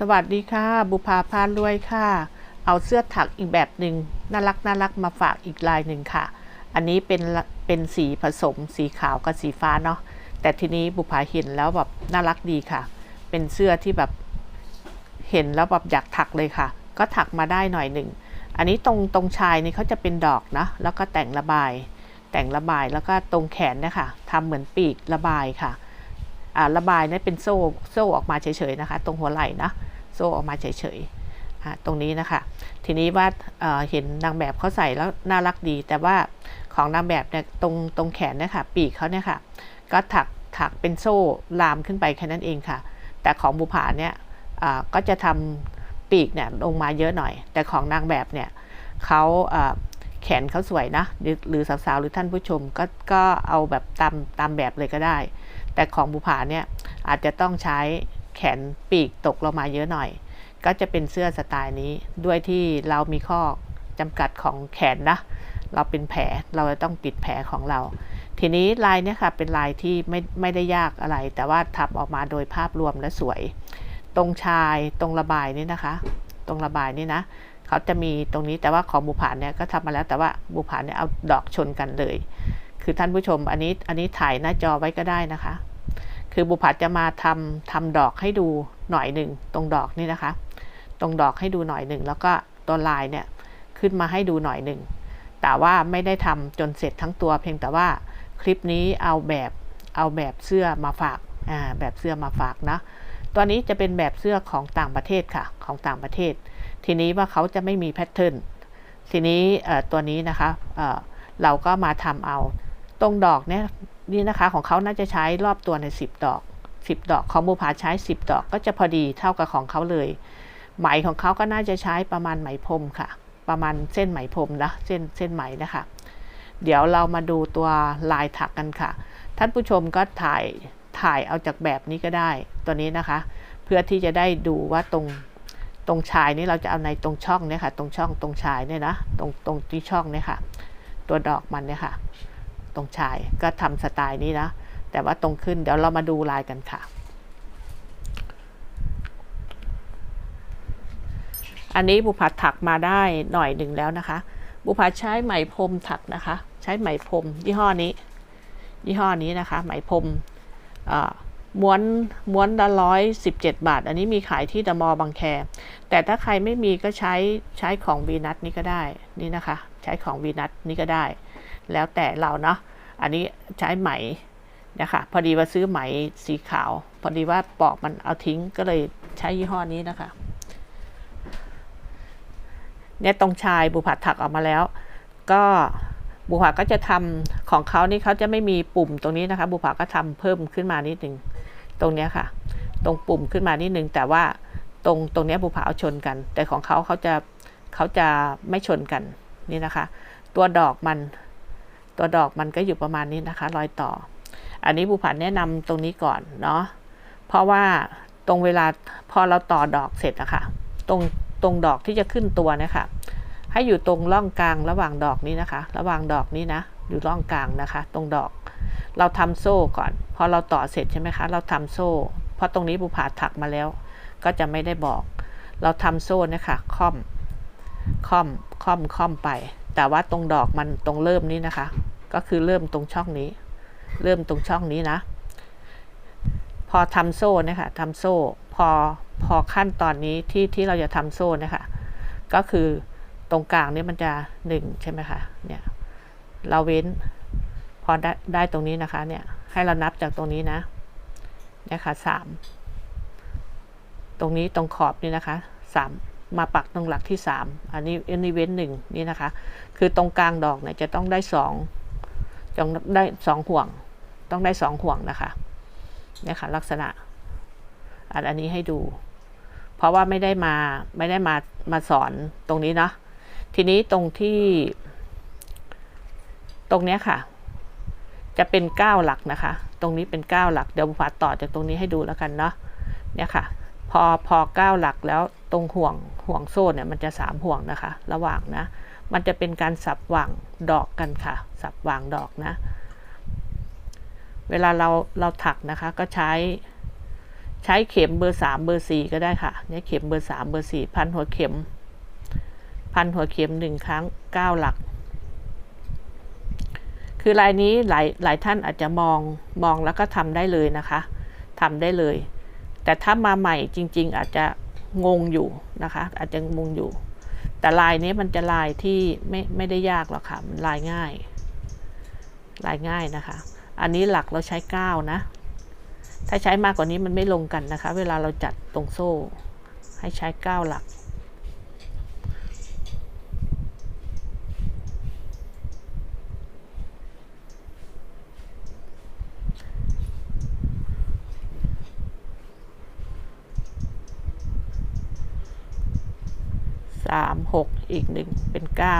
สวัสดีค่ะ บุภาพานรวยค่ะ เอาเสื้อถักอีกแบบหนึ่งน่ารักน่ารักมาฝากอีกลายหนึ่งค่ะ อันนี้เป็นเป็นสีผสมสีขาวกับสีฟ้าเนาะแต่ทีนี้บุภาเห็นแล้วแบบน่ารักดีค่ะ เป็นเสื้อที่แบบเห็นแล้วแบบอยากถักเลยค่ะ ก็ถักมาได้หน่อยหนึ่งอันนี้ตรงตรงชายนี่เขาจะเป็นดอกนะแล้วก็แต่งระบาย แต่งระบายแล้วก็ตรงแขนนะคะทำเหมือนปีกระบายค่ะระบายนี่เป็นโซ่โซ่ออกมาเฉยๆนะคะ ตรงหัวไหล่นะ โซ่ออกมาเฉยๆตรงนี้นะคะ ทีนี้ว่าเเห็นนางแบบเขาใส่แล้วน่ารักดี แต่ว่าของนางแบบเนี่ยตรงตรงแขนนี่ยค่ะปีกเขาเนี่ยค่ะ ก็ถักถักเป็นโซ่ลามขึ้นไปแค่นั้นเองค่ะ แต่ของบุผาเนี่ยก็จะทำปีกเนี่ยลงมาเยอะหน่อย แต่ของนางแบบเนี่ยเขาอ่าแขนเขาสวยนะหรือหรือสาวๆหรือท่านผู้ชมก็ก็เอาแบบตามตามแบบเลยก็ได้ แต่ของบุผาเนี่ยอาจจะต้องใช้ แขนปีกตกลงมาเยอะหน่อย ก็จะเป็นเสื้อสไตล์นี้ด้วยที่เรามีข้อจำกัดของแขนนะ เราเป็นแผลเราจะต้องปิดแผลของเรา ทีนี้ลายเนี่ยค่ะเป็นลายที่ไม่ไม่ได้ยากอะไร แต่ว่าทำออกมาโดยภาพรวมและสวย ตรงชายตรงระบายนี่นะคะ ตรงระบายนี่นะเขาจะมีตรงนี้แต่ว่าของบุผานเนี่ยก็ทำมาแล้วแต่ว่าบุผานเนี่ยเอาดอกชนกันเลย คือท่านผู้ชมอันนี้อันนี้ถ่ายหน้าจอไว้ก็ได้นะคะ คือบุผัดจะมาทำทำดอกให้ดูหน่อยหนึ่งตรงดอกนี่นะคะ ตรงดอกให้ดูหน่อยหนึ่งแล้วก็ตัวลายเนี่ยขึ้นมาให้ดูหน่อยหนึ่งแต่ว่าไม่ได้ทำจนเสร็จทั้งตัว เพียงแต่ว่าคลิปนี้เอาแบบเอาแบบเสื้อมาฝากอ่าแบบเสื้อมาฝากนะตัวนี้จะเป็นแบบเสื้อของต่างประเทศค่ะของต่างประเทศ ทีนี้ว่าเขาจะไม่มีแพทเทิร์นทีนี้ตัวนี้นะคะเเราก็มาทำเอาตรงดอกเนี่ย นี่นะคะของเขาน่าจะใช้รอบตัวใน 10 ดอก 10 ดอกของบูผาใช้ 10 ดอกก็จะพอดีเท่ากับของเขาเลย ไหมของเขาก็น่าจะใช้ประมาณไหมพรมค่ะ ประมาณเส้นไหมพรมนะเส้นเส้นไหมนะคะ เดี๋ยวเรามาดูตัวลายถักกันค่ะ ท่านผู้ชมก็ถ่ายถ่ายเอาจากแบบนี้ก็ได้ตัวนี้นะคะ เพื่อที่จะได้ดูว่าตรงตรงชายนี่เราจะเอาในตรงช่องเนี่ยค่ะ ตรงช่องตรงชายเนี่ยนะตรงตรงที่ช่องเนี่ยค่ะ ตัวดอกมันเนี่ยค่ะ ตรงชายก็ทำสไตล์นี้นะ แต่ว่าตรงขึ้นเดี๋ยวเรามาดูลายกันค่ะ อันนี้บุพัดถักมาได้หน่อยหนึ่งแล้วนะคะ บุพัดใช้ไหมพรมถักนะคะ ใช้ไหมพรมยี่ห้อนี้ ยี่ห้อนี้นะคะ ไหมพรมม้วนม้วนละร้อยสิบเจ็ดบาท อันนี้มีขายที่ดอะมอบางแค แต่ถ้าใครไม่มีก็ใช้ใช้ของวีนัทนี่ก็ได้นี่นะคะ ใช้ของวีนัทนี่ก็ได้ แล้วแต่เราเนาะอันนี้ใช้ไหมนะคะพอดีว่าซื้อไหมสีขาว พอดีว่าปอกมันเอาทิ้งก็เลยใช้ยี่ห้อนี้นะคะเนี่ยตรงชายบุผัดถักออกมาแล้ว ก็บุผัดก็จะทำของเขานี่เขาจะไม่มีปุ่มตรงนี้นะคะ บุผัดก็ทำเพิ่มขึ้นมานิดหนึ่งตรงเนี้ยค่ะ ตรงปุ่มขึ้นมานิดหนึ่งแต่ว่าตรงตรงนี้บุผัดเอาชนกัน แต่ของเขาเขาจะเขาจะไม่ชนกันนี่นะคะ ตัวดอกมัน ตัวดอกมันก็อยู่ประมาณนี้นะคะ รอยต่อ อันนี้บุผันแนะนำตรงนี้ก่อนเนาะเพราะว่าตรงเวลาพอเราต่อดอกเสร็จอะคะ่ะตรงตรงดอกที่จะขึ้นตัวนะคะให้อยู่ตรงร่องกลางระหว่างดอกนี้นะคะ ระหว่างดอกนี้นะ อยู่ร่องกลางนะคะ ตรงดอก เราทำโซ่ก่อน พอเราต่อเสร็จใช่ไหมคะ เราทำโซ่ เพราะตรงนี้บุผาถักมาแล้ว ก็จะไม่ได้บอก เราทำโซ่นะคะค่อมค่อมค่อมค่อมไป แต่ว่าตรงดอกมันตรงเริ่มนี้นะคะ ก็คือเริ่มตรงช่องนี้ เริ่มตรงช่องนี้นะ พอทำโซ่นะคะทำโซ่ พอพอขั้นตอนนี้ที่ที่เราจะทำโซ่นะคะก็คือตรงกลางนี่มันจะหนึ่งใช่ไหมคะเนี่ยเราเว้นพอได้ได้ตรงนี้นะคะเนี่ยให้เรานับจากตรงนี้นะเนี่ยค่ะสามตรงนี้ตรงขอบนี่นะคะสาม มาปักตรงหลักที่สามอันนี้อันนี้เว้นหนึ่งนี่นะคะ คือตรงกลางดอกเนี่ยจะต้องได้สองจงได้สองห่วง ต้องได้สองห่วงนะคะเนี่ยค่ะลักษณะอันนี้ให้ดู เพราะว่าไม่ได้มาไม่ได้มามาสอนตรงนี้เนาะทีนี้ตรงที่ ตรงเนี้ยค่ะ จะเป็นเก้าหลักนะคะ ตรงนี้เป็นเก้าหลักเดี๋ยวบุพาต่อจากตรงนี้ให้ดูแล้วกันเนาะเนี่ยค่ะ พอพอเก้าหลักแล้วตรงห่วงห่วงโซ่เนี่ยมันจะสามห่วงนะคะ ระหว่างนะ มันจะเป็นการสับวางดอกกันค่ะ สับวางดอกนะ เวลาเราเราถักนะคะก็ใช้ใช้เข็มเบอร์สามเบอร์สี่ก็ได้ค่ะเนี่ยเข็มเบอร์สามเบอร์สี่พันหัวเข็ม พันหัวเข็มหนึ่งครั้งเก้าหลัก คือลายนี้หลายหลายท่านอาจจะมองมองแล้วก็ทำได้เลยนะคะทำได้เลย แต่ถ้ามาใหม่จริง ๆ อาจจะงงอยู่นะคะ อาจจะงงอยู่ แต่ลายนี้มันจะลายที่ไม่ไม่ได้ยากหรอกค่ะ มันลายง่าย ลายง่ายนะคะ อันนี้หลักเราใช้เก้านะ ถ้าใช้มากกว่านี้มันไม่ลงกันนะคะ เวลาเราจัดตรงโซ่ ให้ใช้เก้าหลัก สามหกอีกหนึ่งเป็นเก้า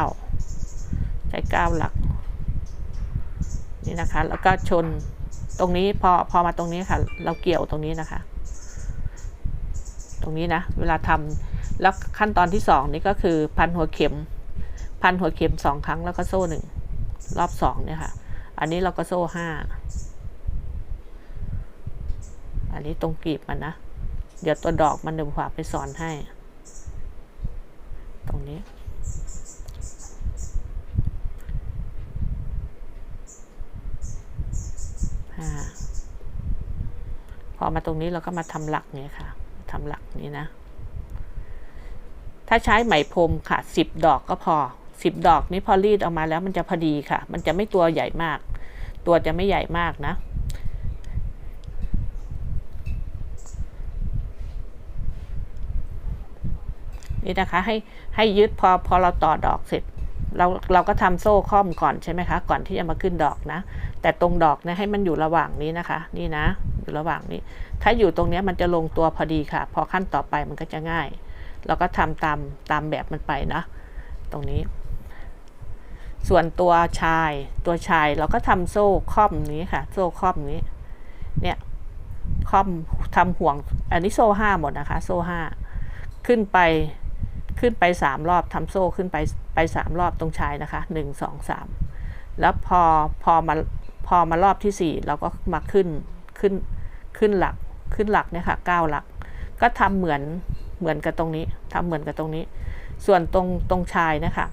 ใช้เก้าหลัก นี่นะคะ แล้วก็ชนตรงนี้พอพอมาตรงนี้ค่ะ เราเกี่ยวตรงนี้นะคะ ตรงนี้นะ เวลาทำแล้วขั้นตอนที่สองนี่ก็คือพันหัวเข็ม พันหัวเข็มสองครั้งแล้วก็โซ่หนึ่งรอบสองเนี่ยค่ะ อันนี้เราก็โซ่ห้าอันนี้ตรงกลีบมันนะ เดี๋ยวตัวดอกมันเดี๋ยวผาไปสอนให้ ตรงนี้ พอมาตรงนี้เราก็มาทำหลักเนี่ยค่ะทำหลักนี้นะ ถ้าใช้ไหมพรมค่ะสิบดอกก็พอสิบดอกนี้พอรีดออกมาแล้วมันจะพอดีค่ะ มันจะไม่ตัวใหญ่มาก ตัวจะไม่ใหญ่มากนะ นี่นะคะ ให้ให้ยึดพอพอเราต่อดอกเสร็จ เราเราก็ทำโซ่ค้อมก่อนใช่ไหมคะ ก่อนที่จะมาขึ้นดอกนะ แต่ตรงดอกเนี่ยให้มันอยู่ระหว่างนี้นะคะ นี่นะ อยู่ระหว่างนี้ ถ้าอยู่ตรงนี้มันจะลงตัวพอดีค่ะ พอขั้นต่อไปมันก็จะง่าย เราก็ทำตามตามแบบมันไปนะ ตรงนี้ ส่วนตัวชายตัวชายเราก็ทำโซ่ค้อมนี้ค่ะ โซ่ค้อมนี้ เนี่ยค้อมทำห่วงอันนี้โซ่ห้าหมดนะคะ โซ่ห้าขึ้นไป ขึ้นไปสามรอบทำโซ่ขึ้นไปไปสามรอบตรงชายนะคะหนึ่งสองสามแล้วพอพอมาพอมารอบที่สี่เราก็มาขึ้นขึ้นขึ้นหลักขึ้นหลักเนี่ยค่ะเก้าหลัก ก็ทำเหมือนเหมือนกับตรงนี้ทำเหมือนกับตรงนี้ ส่วนตรงตรงชายนะคะ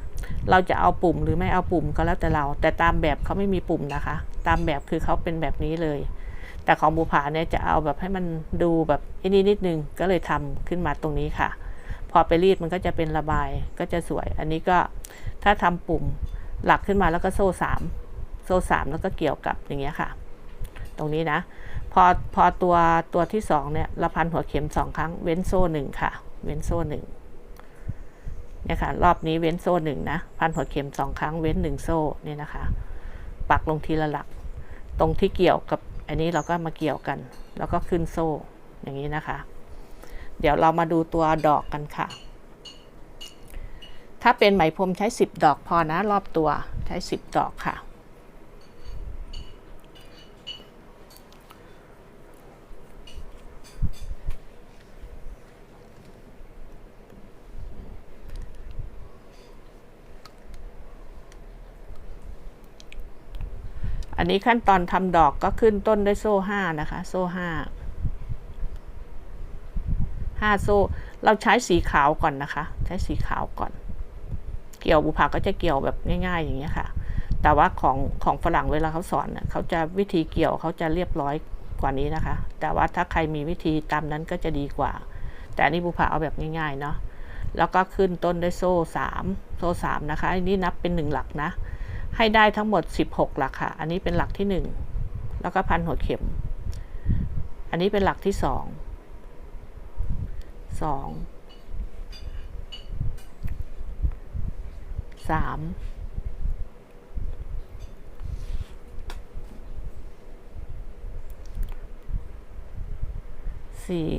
เราจะเอาปุ่มหรือไม่เอาปุ่มก็แล้วแต่เรา แต่ตามแบบเขาไม่มีปุ่มนะคะ ตามแบบคือเขาเป็นแบบนี้เลย แต่ของบูผาเนี่ยจะเอาแบบให้มันดูแบบอันนี้นิดนึงก็เลยทำขึ้นมาตรงนี้ค่ะ พอไปรีดมันก็จะเป็นระบายก็จะสวย อันนี้ก็ถ้าทำปุ่มหลักขึ้นมาแล้วก็โซ่สามโซ่สามแล้วก็เกี่ยวกับอย่างเงี้ยค่ะ ตรงนี้นะ พอพอตัวตัวที่สองเนี่ยเราพันหัวเข็มสองครั้งเว้นโซ่หนึ่งค่ะ เว้นโซ่หนึ่งเนี่ยค่ะรอบนี้เว้นโซ่หนึ่งนะพันหัวเข็มสองครั้งเว้นหนึ่งโซ่เนี่ยนะคะ ปักลงทีละหลัก ตรงที่เกี่ยวกับอันนี้เราก็มาเกี่ยวกัน แล้วก็ขึ้นโซ่อย่างนี้นะคะ เดี๋ยวเรามาดูตัวดอกกันค่ะ ถ้าเป็นไหมพรมใช้ 10 ดอกพอนะรอบตัวใช้ 10 ดอกค่ะ อันนี้ขั้นตอนทำดอกก็ขึ้นต้นด้วยโซ่ห้านะคะ โซ่ห้าห้าโซ่ เราใช้สีขาวก่อนนะคะ ใช้สีขาวก่อน เกี่ยวบุผาก็จะเกี่ยวแบบง่าย ๆ อย่างเงี้ยค่ะ แต่ว่าของของฝรั่งเวลาเขาสอนเขาจะวิธีเกี่ยวเขาจะเรียบร้อยกว่านี้นะคะ แต่ว่าถ้าใครมีวิธีตามนั้นก็จะดีกว่า แต่นนี้บุผาเอาแบบง่าย ๆ เนาะแล้วก็ขึ้นต้นด้วยโซ่สามโซ่สามนะคะ อันนี้นับเป็นหนึ่งหลักนะ ให้ได้ทั้งหมด 16 หลักค่ะ อันนี้เป็นหลักที่ 1 แล้วก็พันหัวเข็ม อันนี้เป็นหลักที่ 2 2 3สี่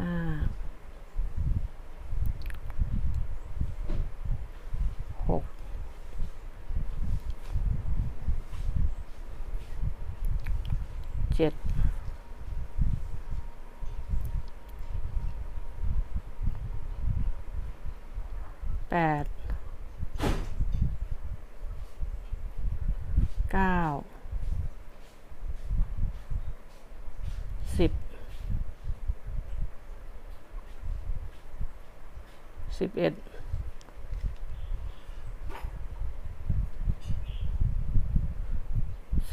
าหกเจ็ด แปดเก้าสิบ สิบเอ็ด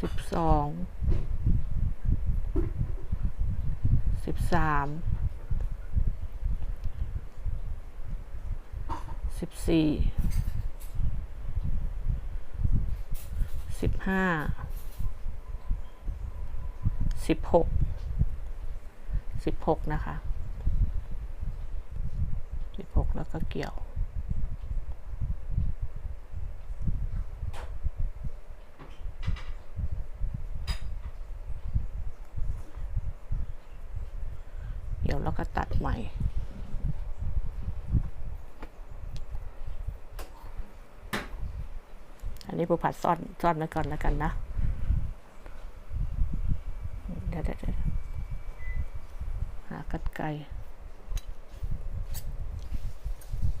สิบสองสิบสามสิบสี่สิบห้าสิบหกสิบหกนะคะ สิบหกแล้วก็เกี่ยว เกี่ยวแล้วก็ตัดใหม่อันนี้ปูผัดซ่อนซ่อนไว้ก่อนแล้วกันนะเดี๋ยวเดี๋ยวหากัดไกร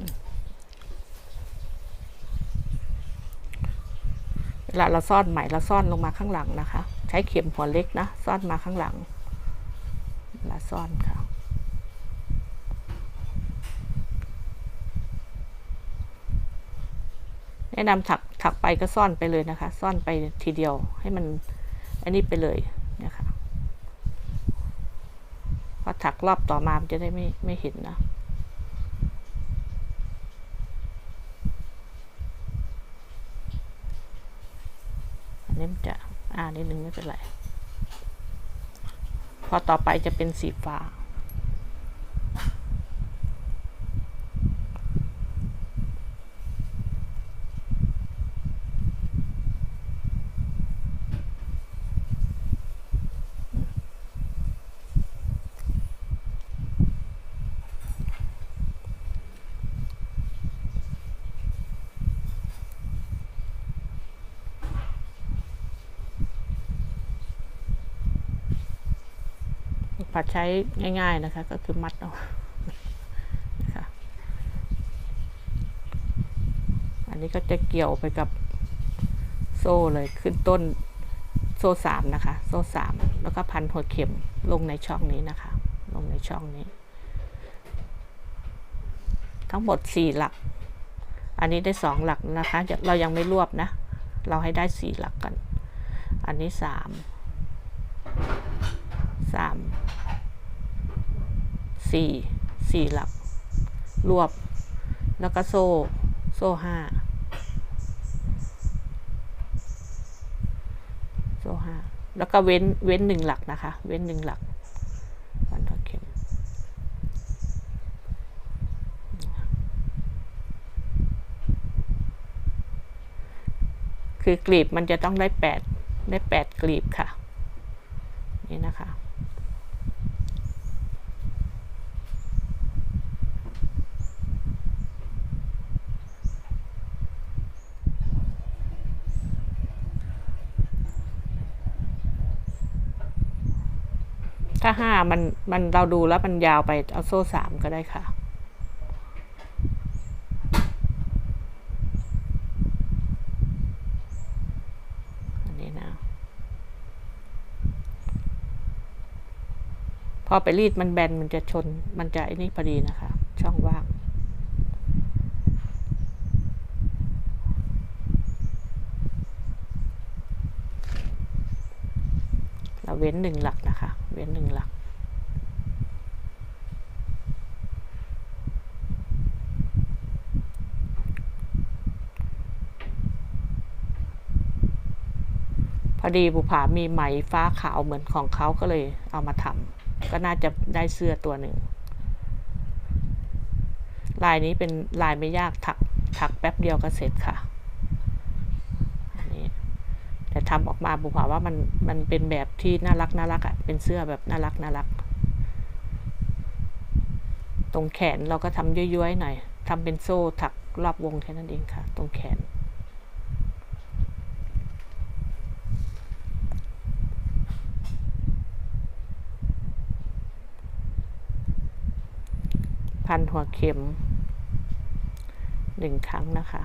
อืม เวลาเราซ่อนใหม่เราซ่อนลงมาข้างหลังนะคะ ใช้เข็มหัวเล็กนะซ่อนมาข้างหลังเวลาซ่อนค่ะ แนะนำถักถักไปก็ซ่อนไปเลยนะคะ ซ่อนไปทีเดียวให้มันอันนี้ไปเลยนะคะพอถักรอบต่อมามันจะได้ไม่ไม่เห็นนะอันนี้มันจะอ่า นิดนึงไม่เป็นไร พอต่อไปจะเป็นสีฟ้าัดใช้ง่าย ๆนะคะ ก็คือมัดเอานะคะอันนี้ก็จะเกี่ยวไปกับโซ่เลยขึ้นต้นโซ่สามนะคะ โซ่สามแล้วก็พันหัวเข็มลงในช่องนี้นะคะ ลงในช่องนี้ ทั้งหมดสี่หลัก อันนี้ได้สองหลักนะคะ เรายังไม่รวบนะ เราให้ได้สี่หลักกัน อันนี้สามสาม สี่สี่หลัก รวบ แล้วก็โซ่ โซ่ห้าโซ่ห้าแล้วก็เว้น เว้นหนึ่งหลักนะคะ เว้นหนึ่งหลักวันทอดเข็มคือกลีบมันจะต้องได้แปดได้แปดกลีบค่ะ นี่นะคะ ห้ามันมันเราดูแล้วมันยาวไปเอาโซ่สามก็ได้ค่ะ อันนี้นะ พอไปรีดมันแบนมันจะชนมันจะไอ้นี่พอดีนะคะ ช่องว่างเราเว้นหนึ่งหลักนะคะ ว้นหนึ่งหลัก พอดีบุผามีไหมฟ้าขาวเหมือนของเขาก็เลยเอามาทำก็น่าจะได้เสื้อตัวหนึ่ง ลายนี้เป็นลายไม่ยากถักถักแป๊บเดียวก็เสร็จค่ะ อันนี้ แต่ ทำออกมาบุผาว่ามันมันเป็นแบบที่น่ารักน่ารักอะ่ะเป็นเสื้อแบบน่ารักน่ารัก ตรงแขนเราก็ทำย้อยๆหน่อยทำเป็นโซ่ถักรอบวงแค่นั้นเองค่ะ ตรงแขน พันหัวเข็มหนึ่งครั้งนะคะ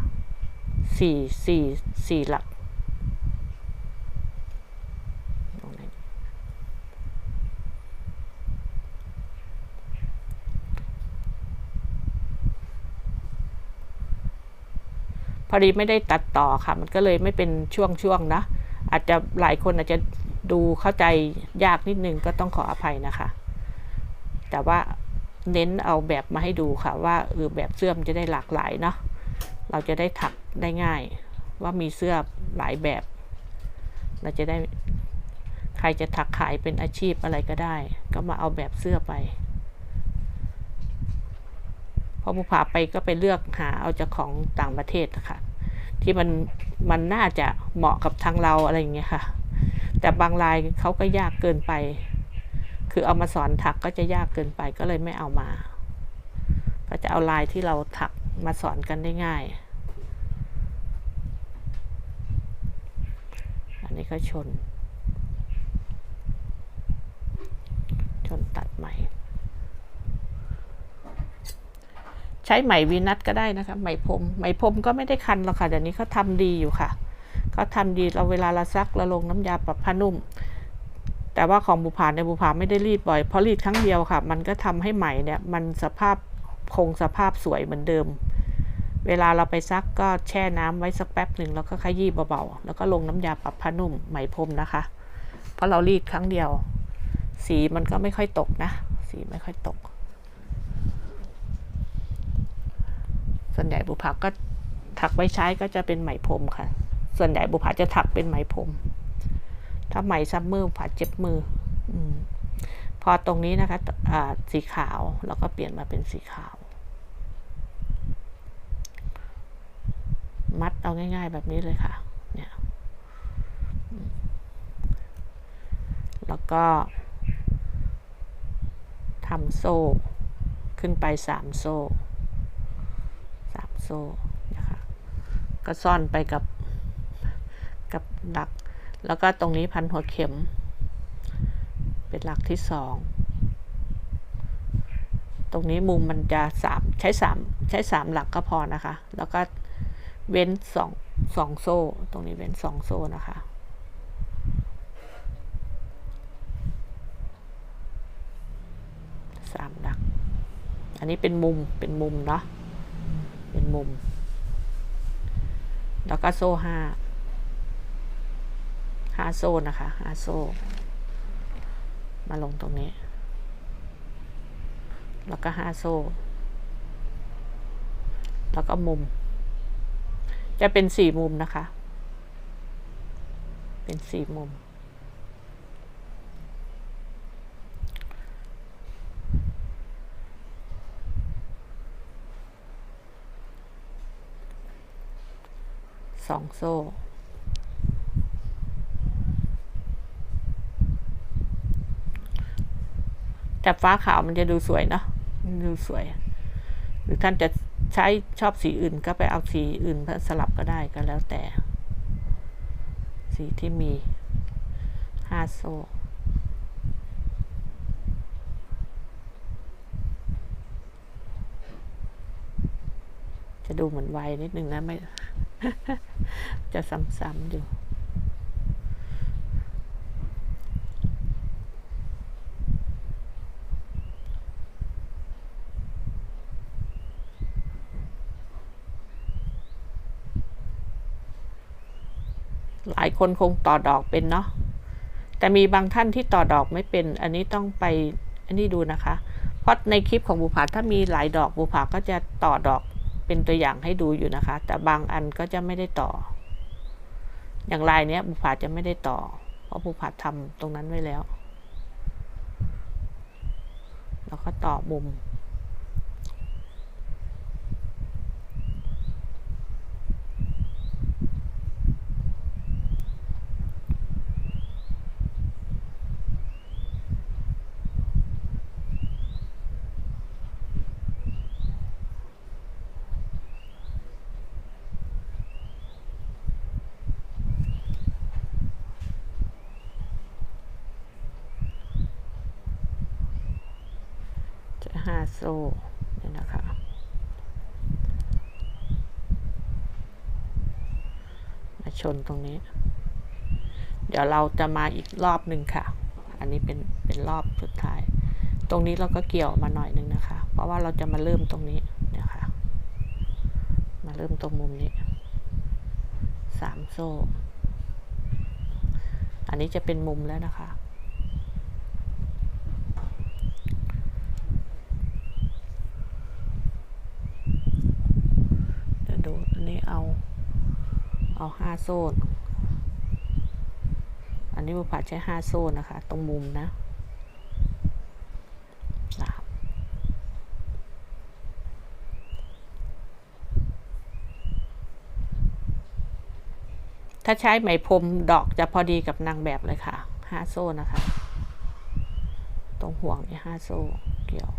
สี่สี่สี่หลักตรงไหนพ อดีไม่ได้ตัดต่อค่ะ มันก็เลยไม่เป็นช่วงๆนะ อาจจะหลายคนอาจจะดูเข้าใจยากนิดนึงก็ต้องขออภัยนะคะ แต่ว่าเน้นเอาแบบมาให้ดูค่ะว่าเออแบบเสื้อมนจะได้หลากหลายเนาะเราจะได้ถักได้ง่าย ว่ามีเสื้อหลายแบบ เราจะได้ใครจะถักขายเป็นอาชีพอะไรก็ได้ ก็มาเอาแบบเสื้อไป พอภูผาไปก็ไปเลือกหาเอาจากของต่างประเทศค่ะที่มันมันน่าจะเหมาะกับทางเราอะไรอย่างเงี้ยค่ะ แต่บางลายเขาก็ยากเกินไป คือเอามาสอนถักก็จะยากเกินไปก็เลยไม่เอามา ก็จะเอาลายที่เราถักมาสอนกันได้ง่าย อันนี้ก็ชน ชนตัดใหม่ ใช้ไหมวีนัทก็ได้นะคะไหมพรมไหมพรมก็ไม่ได้คันหรอกค่ะเดี๋ยวนี้เขาทำดีอยู่ค่ะเขาทำดีเราเวลาเราซักเราลงน้ำยาปรับผ้านุ่ม แต่ว่าของบุผาในบุผาไม่ได้รีดบ่อยเพราะรีดครั้งเดียวค่ะ มันก็ทำให้ไหมเนี่ยมันสภาพคงสภาพสวยเหมือนเดิม เวลาเราไปซักก็แช่น้ำไว้สักแป๊บหนึ่งแล้วก็ขยี้เบาๆแล้วก็ลงน้ำยาปรับผ้านุ่มไหมพรมนะคะ เพราะเรารีดครั้งเดียว สีมันก็ไม่ค่อยตกนะ สีไม่ค่อยตก ส่วนใหญ่บุผาก็ถักไว้ใช้ก็จะเป็นไหมพรมค่ะ ส่วนใหญ่บุผาจะถักเป็นไหมพรมถ้าไหมซัมเมอร์ผาเจ็บมืออพอตรงนี้นะคะสีขาวแล้วก็เปลี่ยนมาเป็นสีขาว มัดเอาง่าย ๆ แบบนี้เลยค่ะ เนี่ย แล้วก็ทำโซ่ ขึ้นไปสามโซ่ โซ่นะคะก็ซ่อนไปกับกับหลัก แล้วก็ตรงนี้พันหัวเข็ม เป็นหลักที่สองตรงนี้มุมมันจะสามใช้สามใช้สามหลักก็พอนะคะ แล้วก็เว้นสองสองโซ่ ตรงนี้เว้นสองโซ่นะคะสามหลัก อันนี้เป็นมุมเป็นมุมเนาะ เป็นมุม แล้วก็โซ่ห้าห้าโซ่นะคะห้าโซ่ มาลงตรงนี้ แล้วก็ห้าโซ่ แล้วก็มุม จะเป็นสี่มุมนะคะ เป็นสี่มุม สองโซ่แต่ฟ้าขาวมันจะดูสวยเนาะดูสวย หรือท่านจะใช้ชอบสีอื่นก็ไปเอาสีอื่นสลับก็ได้ก็แล้วแต่ สีที่มีห้าโซ่จะดูเหมือนไวนิดนึงนะไม่ จะซ้ำๆอยู่หลายคนคงต่อดอกเป็นเนาะ แต่มีบางท่านที่ต่อดอกไม่เป็น อันนี้ต้องไป อันนี้ดูนะคะ เพราะในคลิปของบุผาถ้ามีหลายดอกบุผาก็จะต่อดอก เป็นตัวอย่างให้ดูอยู่นะคะ แต่บางอันก็จะไม่ได้ต่อ อย่างลายเนี้ยบุผาจะไม่ได้ต่อ เพราะบุผาทำตรงนั้นไว้แล้ว แล้วก็ต่อมุม ซ่เนี่ยนะคะ มาชนตรงนี้ เดี๋ยวเราจะมาอีกรอบหนึ่งค่ะ อันนี้เป็นเป็นรอบสุดท้าย ตรงนี้เราก็เกี่ยวมาหน่อยนึงนะคะ เพราะว่าเราจะมาเริ่มตรงนี้นะคะ มาเริ่มตรงมุมนี้สามโซ่ อันนี้จะเป็นมุมแล้วนะคะ เอาห้าโซ่อันนี้บุพผาใช้ห้าโซ่นะคะ ตรงมุมนะนะครับถ้าใช้ไหมพรมดอกจะพอดีกับนางแบบเลยค่ะ ห้าโซ่นะคะ ตรงห่วงนี่ห้าโซ่เกี่ยว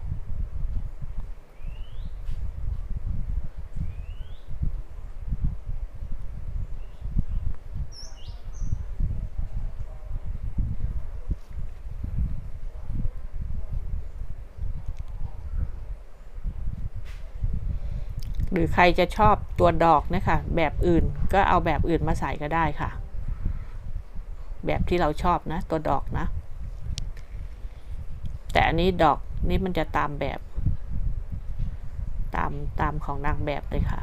ห รือใครจะชอบตัวดอกนะคะแบบอื่นก็เอาแบบอื่นมาใส่ก็ได้ค่ะ แบบที่เราชอบนะ ตัวดอกนะ แต่อันนี้ดอกนี่มันจะตามแบบ ตามตามของนางแบบเลยค่ะ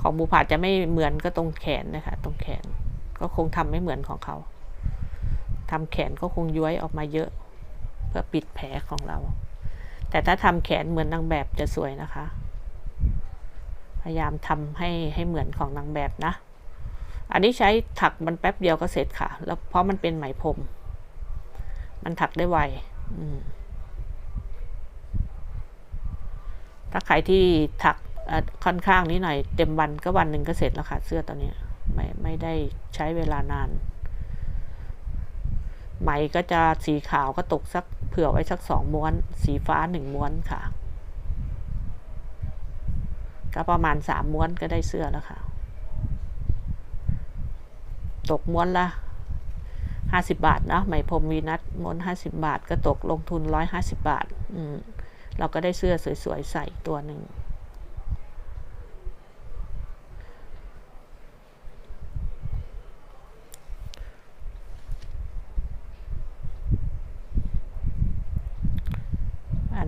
ของบูผาจะไม่เหมือนก็ตรงแขนนะคะ ตรงแขนก็คงทำไม่เหมือนของเขาทำแขนก็คงย้วยออกมาเยอะ เพื่อปิดแผลของเรา แต่ถ้าทำแขนเหมือนนางแบบจะสวยนะคะ พยายามทำให้ให้เหมือนของนางแบบนะ อันนี้ใช้ถักมันแป๊บเดียวก็เสร็จค่ะ แล้วเพราะมันเป็นไหมพรม มันถักได้ไวถ้าใครที่ถักค่อนข้างนี้หน่อย เต็มวันก็วันหนึ่งก็เสร็จแล้วค่ะ เสื้อตัวนี้ไม่ไม่ได้ใช้เวลานาน ไหมก็จะสีขาวก็ตกสักเผื่อไว้สักสองม้วน สีฟ้าหนึ่งม้วนค่ะ ก็ประมาณสามม้วนก็ได้เสื้อแล้วค่ะ ตกม้วนละห้าสิบาทเนาะไหมพรมวีนัทม้วนห้าสิบาท ก็ตกลงทุนร้อยห้าสิบาท อืมเราก็ได้เสื้อสวยๆใส่ตัวหนึ่ง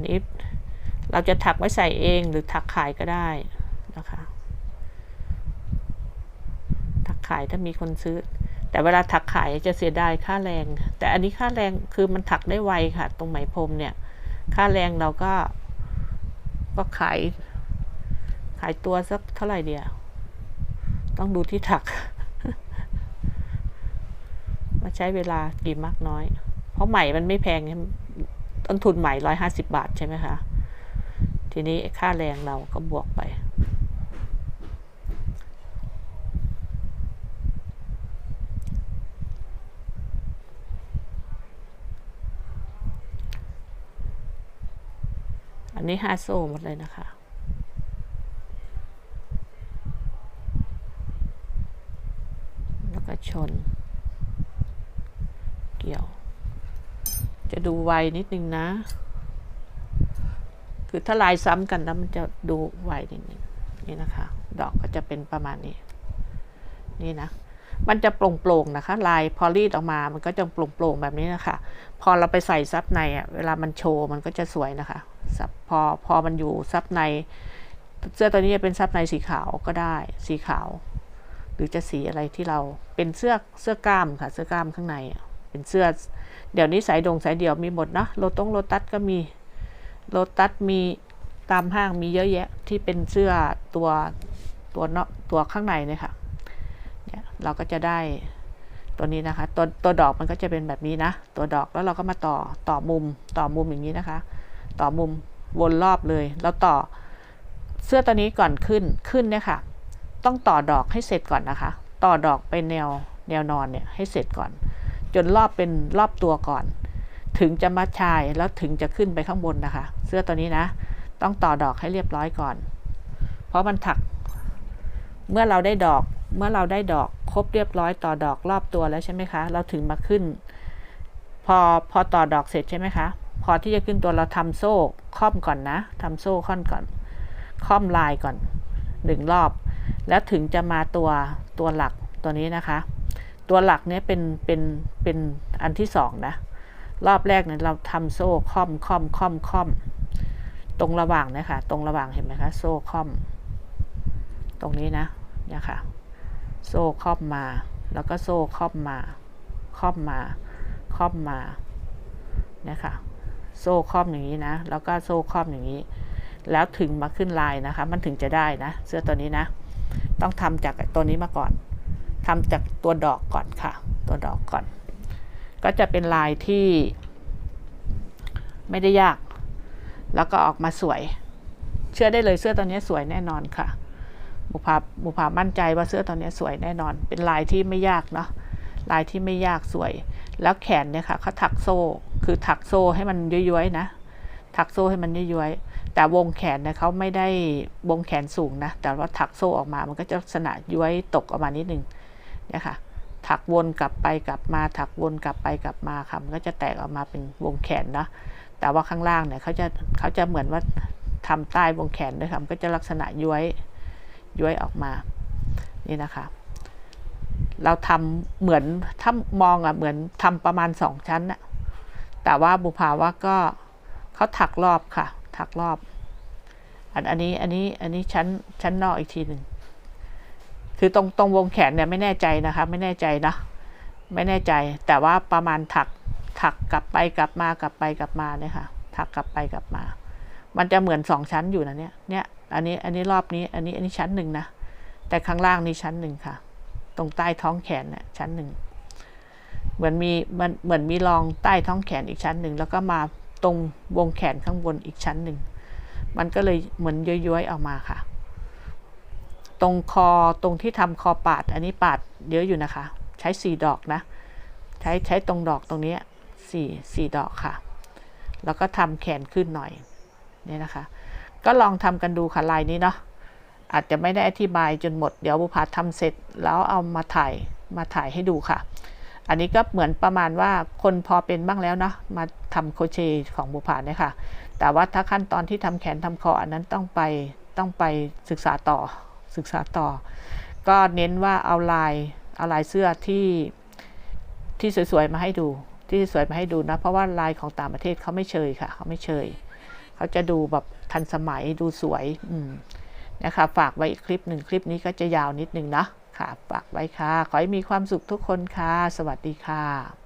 นี้เราจะถักไว้ใส่เองหรือถักขายก็ได้นะคะ ถักขายถ้ามีคนซื้อ แต่เวลาถักขายจะเสียดายค่าแรง แต่อันนี้ค่าแรงคือมันถักได้ไวค่ะ ตรงไหมพรมเนี่ย ค่าแรงเราก็ก็ขาย ขายตัวสักเท่าไหร่เดียวต้องดูที่ถัก มาใช้เวลากี่มากน้อย เพราะใหม่มันไม่แพงเนี่ย ต้นทุนใหม่ร้อยห้าสิบาทใช่ไหมคะ ทีนี้ค่าแรงเราก็บวกไป อันนี้ห้าโซ่หมดเลยนะคะแล้วก็ชน เกี่ยว จะดูไวนิดนึงนะ คือถ้าลายซ้ำกันแล้วมันจะดูไวนิดนึงนี่นะคะ ดอกก็จะเป็นประมาณนี้ นี่นะ มันจะโปร่งๆนะคะ ลายพอรีดออกมามันก็จะโปร่งๆแบบนี้นะคะ พอเราไปใส่ซับในอะเวลามันโชว์มันก็จะสวยนะคะซับพอพอมันอยู่ซับใน เสื้อตัวนี้จะเป็นซับในสีขาวก็ได้ สีขาว หรือจะสีอะไรที่เราเป็นเสื้อเสื้อกล้ามค่ะ เสื้อกล้ามข้างในเป็นเสื้อ เดี๋ยวนี้สายดงสายเดี่ยวมีหมดนะโลตงโลตัสก็มีโลตัสมีตามห้างมีเยอะแยะที่เป็นเสื้อตัวตัวเนาะตัวข้างในเนี่ยค่ะเนี่ยเราก็จะได้ตัวนี้นะคะ ตัวตัวดอกมันก็จะเป็นแบบนี้นะ ตัวดอกแล้วเราก็มาต่อต่อมุมต่อมุมอย่างนี้นะคะ ต่อมุมวนรอบเลยแล้วต่อเสื้อตัวนี้ก่อนขึ้นขึ้นเนี่ยค่ะ ต้องต่อดอกให้เสร็จก่อนนะคะ ต่อดอกไปแนวแนวนอนเนี่ยให้เสร็จก่อน จนรอบเป็นรอบตัวก่อน ถึงจะมัดชายแล้วถึงจะขึ้นไปข้างบนนะคะ เสื้อตัวนี้นะ ต้องต่อดอกให้เรียบร้อยก่อน เพราะมันถัก เมื่อเราได้ดอกเมื่อเราได้ดอกครบเรียบร้อยต่อดอกรอบตัวแล้วใช่ไหมคะ เราถึงมาขึ้น พอพอต่อดอกเสร็จใช่ไหมคะ พอที่จะขึ้นตัวเราทำโซ่ค่อมก่อนนะทำโซ่ค่อนก่อน ค่อมลายก่อนหนึ่งรอบ แล้วถึงจะมาตัวตัวหลักตัวนี้นะคะ ตัวหลักเนี้ยเป็นเป็นเป็นอันที่สองนะ รอบแรกเนี่ยเราทำโซ่ค่อมค่อมค่อมค่อมตรงระหว่างนะคะตรงระหว่างเห็นไหมคะโซ่ค่อม ตรงนี้นะเนี่ยค่ะ โซ่ค่อมมา แล้วก็โซ่ค่อมมาค่อมมาค่อมมาเนี่ยค่ะโซ่ค่อมอย่างนี้นะ แล้วก็โซ่ค่อมอย่างนี้ แล้วถึงมาขึ้นลายนะคะ มันถึงจะได้นะ เสื้อตัวนี้นะ ต้องทำจากตัวนี้มาก่อน ทำจากตัวดอกก่อนค่ะ ตัวดอกก่อน ก็จะเป็นลายที่ไม่ได้ยาก แล้วก็ออกมาสวย เชื่อได้เลยเสื้อตัวนี้สวยแน่นอนค่ะบุพาบุพามั่นใจว่าเสื้อตัวนี้สวยแน่นอน เป็นลายที่ไม่ยากเนาะลายที่ไม่ยากสวย แล้วแขนเนี่ยค่ะเขาถักโซ่ คือถักโซ่ให้มันย้อยๆนะ ถักโซ่ให้มันย้อยๆ แต่วงแขนเนี่ยเขาไม่ได้วงแขนสูงนะ แต่ว่าถักโซ่ออกมา มันก็จะลักษณะย้อยตกออกมานิดนึง เนี่ยค่ะถักวนกลับไปกลับมา ถักวนกลับไปกลับมาค่ะมันก็จะแตกออกมาเป็นวงแขนนะแต่ว่าข้างล่างเนี่ยเขาจะเขาจะเหมือนว่าทำใต้วงแขนด้วยค่ะมันก็จะลักษณะย้อยย้อยออกมานี่นะคะ เราทำเหมือนถ้ามองอะเหมือนทำประมาณสองชั้นนะแต่ว่าบุพาว่าก็เขาถักรอบค่ะ ถักรอบ อันอันนี้อันนี้อันนี้ชั้นชั้นนอกอีกทีหนึ่ง คือตรงตรงวงแขนเนี่ยไม่แน่ใจนะคะ ไม่แน่ใจนะไม่แน่ใจ แต่ว่าประมาณถักถักกลับไปกลับมากลับไปกลับมาเนี่ยค่ะ ถักกลับไปกลับมา มันจะเหมือนสองชั้นอยู่นะเนี่ยเนี่ยอันนี้อันนี้รอบนี้ อันนี้อันนี้ชั้นหนึ่งนะแต่ข้างล่างนี่ชั้นหนึ่งค่ะ ตรงใต้ท้องแขนเนี่ยชั้นหนึ่งเหมือนมีมันเหมือนมีรองใต้ท้องแขนอีกชั้นหนึ่งแล้วก็มาตรงวงแขนข้างบนอีกชั้นหนึ่งมันก็เลยเหมือนย้อยๆออกมาค่ะ ตรงคอตรงที่ทำคอปาด อันนี้ปาดเยอะอยู่นะคะ ใช้สี่ดอกนะ ใช้ใช้ตรงดอกตรงนี้สี่สี่ดอกค่ะ แล้วก็ทำแขนขึ้นหน่อยนี่นะคะ ก็ลองทำกันดูค่ะลายนี้เนาะอาจจะไม่ได้อธิบายจนหมด เดี๋ยวบุพาทำเสร็จแล้วเอามาถ่ายมาถ่ายให้ดูค่ะ อันนี้ก็เหมือนประมาณว่าคนพอเป็นบ้างแล้วเนาะมาทำโคเชของบุพาเนี่ยค่ะ แต่ว่าถ้าขั้นตอนที่ทำแขนทำคออันนั้นต้องไปต้องไปศึกษาต่อ ศึกษาต่อ ก็เน้นว่าเอาลายเอาลายเสื้อที่ที่สวยๆมาให้ดู ที่สวยมาให้ดูนะ เพราะว่าลายของต่างประเทศเขาไม่เชยค่ะ เขาไม่เชยเขาจะดูแบบทันสมัยดูสวยอืมนะคะฝากไว้อีกคลิปหนึ่งคลิปนี้ก็จะยาวนิดนึงนะค่ะฝากไว้ค่ะ ขอให้มีความสุขทุกคนค่ะ สวัสดีค่ะ